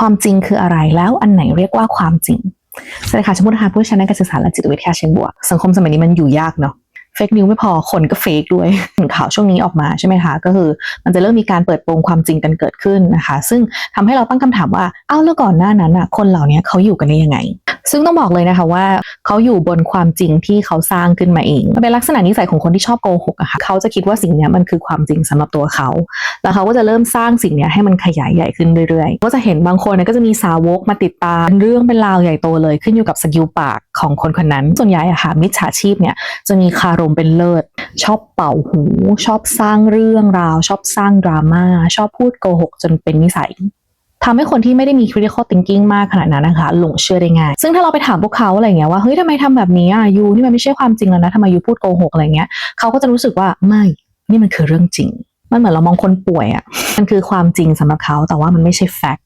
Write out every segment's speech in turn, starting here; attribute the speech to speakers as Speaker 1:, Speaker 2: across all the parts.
Speaker 1: ความจริงคืออะไรแล้วอันไหนเรียกว่าความจริงสวัสดีค่ะชมพูนะคะผู้ชนะการสื่อสารและจิตวิทยาเชิงบวก สังคมสมัยนี้มันอยู่ยากเนาะเฟกนิวไม่พอคนก็เฟกด้วยข่าวช่วงนี้ออกมาใช่ไหมคะก็คือมันจะเริ่มมีการเปิดโปงความจริงกันเกิดขึ้นนะคะ ซึ่งทำให้เราตั้งคำถามว่าเอ้าแล้วก่อนหน้านั้นอะคนเหล่านี้เขาอยู่กันได้ยังไง ซึ่งต้องบอกเลยนะคะว่าเขาอยู่บนความจริงที่เขาสร้างขึ้นมาเองมันเป็นลักษณะนิสัยของคนที่ชอบโกหกอะค่ะเขาจะคิดว่าสิ่งนี้มันคือความจริงสำหรับตัวเขา แล้วเขาก็จะเริ่มสร้างสิ่งนี้ให้มันขยายใหญ่ขึ้นเรื่อยๆ ก็จะเห็นบางคนเนี่ยก็จะมีสาวกมาติดตามเรื่องเป็นราวใหญ่โตเลย ขึ้นอยู่กับสกิลปากของคนคนนั้น ส่วนใหญ่อะค่ะมิจฉาชีพเนี่ยจะมีคารมเป็นเลิศ ชอบเป่าหู ชอบสร้างเรื่องราว ชอบสร้างดราม่าชอบพูดโกหกจนเป็นนิสัย ทำให้คนที่ไม่ได้มี critical thinking มากขนาดนั้นนะคะ หลงเชื่อได้ง่าย ซึ่งถ้าเราไปถามพวกเขาอะไรเงี้ยว่าเฮ้ยทำไมทำแบบนี้อะยูนี่มันไม่ใช่ความจริงแล้วนะทำไมยูพูดโกหกอะไรเงี้ยเขาก็จะรู้สึกว่าไม่นี่มันคือเรื่องจริง มันเหมือนเรามองคนป่วยอะมันคือความจริงสำหรับเขาแต่ว่ามันไม่ใช่ fact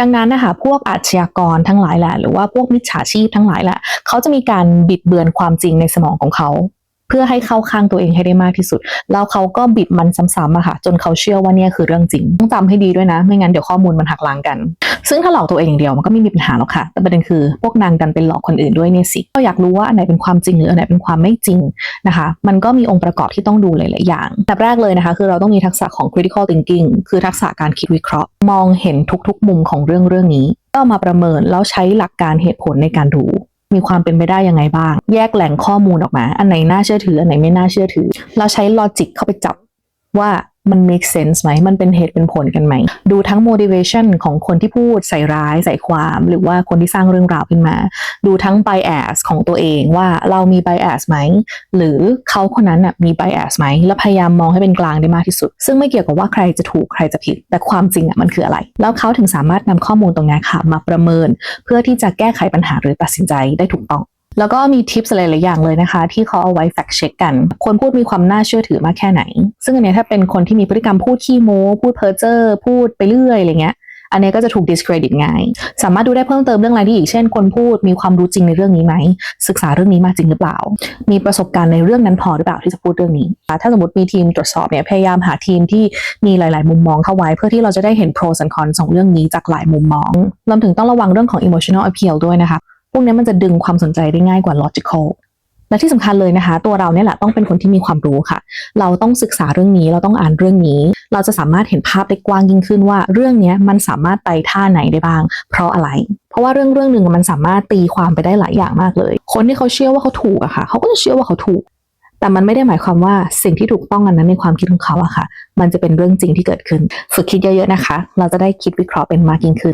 Speaker 1: ดังนั้นนะคะพวกอาชญากรทั้งหลายแหละหรือว่าพวกมิจฉาชีพทั้งหลายแหละเขาจะมีการบิดเบือนความจริงในสมองของเขา เพื่อให้เข้าข้างตัวเองให้ได้มากที่สุด แล้วเขาก็บิดมันซ้ำๆอะค่ะ จนเขาเชื่อว่าเนี่ยคือเรื่องจริง ต้องจำให้ดีด้วยนะ ไม่งั้นเดี๋ยวข้อมูลมันหักล้างกัน ซึ่งถ้าหลอกตัวเองอย่างเดียวมันก็ไม่มีปัญหาหรอกค่ะ แต่ประเด็นคือพวกนางดันเป็นหลอกคนอื่นด้วยเนี่ยสิก็อยากรู้ว่าอันไหนเป็นความจริงหรืออันไหนเป็นความไม่จริงนะคะ มันก็มีองค์ประกอบที่ต้องดูหลายๆอย่างแบบแรกเลยนะคะ คือเราต้องมีทักษะของ critical thinking คือทักษะการคิดวิเคราะห์ มองเห็นทุกๆ มุมของเรื่องเรื่องนี้ก็มาประเมินแล้วใช้หลักการเหตุผลในการดู มีความเป็นไปได้ยังไงบ้าง แยกแหล่งข้อมูลออกมา อันไหนน่าเชื่อถือ อันไหนไม่น่าเชื่อถือ เราใช้ลอจิกเข้าไปจับว่า มัน make sense ไหม มันเป็นเหตุเป็นผลกันไหม ดูทั้ง motivation ของคนที่พูดใส่ร้ายใส่ความ หรือว่าคนที่สร้างเรื่องราวขึ้นมา ดูทั้ง bias ของตัวเองว่าเรามี bias ไหม หรือเขาคนนั้นน่ะมี bias ไหม แล้วพยายามมองให้เป็นกลางได้มากที่สุด ซึ่งไม่เกี่ยวกับว่าใครจะถูกใครจะผิด แต่ความจริงอะมันคืออะไร แล้วเขาถึงสามารถนำข้อมูลตรงนี้ค่ะมาประเมิน เพื่อที่จะแก้ไขปัญหาหรือตัดสินใจได้ถูกต้อง แล้วก็มีทิปส์หลายอย่างเลยนะคะ ที่เขาเอาไว้แฟกเช็คกันคนพูดมีความน่าเชื่อถือมากแค่ไหน ซึ่งอันนี้ถ้าเป็นคนที่มีพฤติกรรมพูดขี้โม้พูดเพ้อเจ้อพูดไปเรื่อยอะไรเงี้ยอันนี้ก็จะถูก discredit ง่าย สามารถดูได้เพิ่มเติมเรื่องอะไรที่อีกเช่น คนพูดมีความรู้จริงในเรื่องนี้ไหม ศึกษาเรื่องนี้มาจริงหรือเปล่า มีประสบการณ์ในเรื่องนั้นพอหรือเปล่าที่จะพูดเรื่องนี้ ถ้าสมมติมีทีมตรวจสอบเนี่ย พยายามหาทีมที่มีหลาย ๆ มุมมองเข้าไว้ เพื่อที่เราจะได้เห็น pros and cons ของเรื่องนี้จากหลายมุมมอง รวมถึงต้องระวังเรื่องของ emotional appeal ด้วยนะคะ พวกนี้มันจะดึงความสนใจได้ง่ายกว่า logical และที่สำคัญเลยนะคะ ตัวเราเนี่ยแหละต้องเป็นคนที่มีความรู้ค่ะ เราต้องศึกษาเรื่องนี้เราต้องอ่านเรื่องนี้ เราจะสามารถเห็นภาพได้กว้างยิ่งขึ้นว่า เรื่องนี้มันสามารถไปท่าไหนได้บ้าง เพราะอะไร เพราะว่าเรื่องเรื่องหนึ่งมันสามารถตีความไปได้หลายอย่างมากเลย คนที่เขาเชื่อว่าเขาถูกอะค่ะ เขาก็จะเชื่อว่าเขาถูก แต่มันไม่ได้หมายความว่าสิ่งที่ถูกต้องอันนั้นในความคิดของเขาอะค่ะ มันจะเป็นเรื่องจริงที่เกิดขึ้น ฝึกคิดเยอะๆนะคะ เราจะได้คิดวิเคราะห์เป็นมากยิ่งขึ้น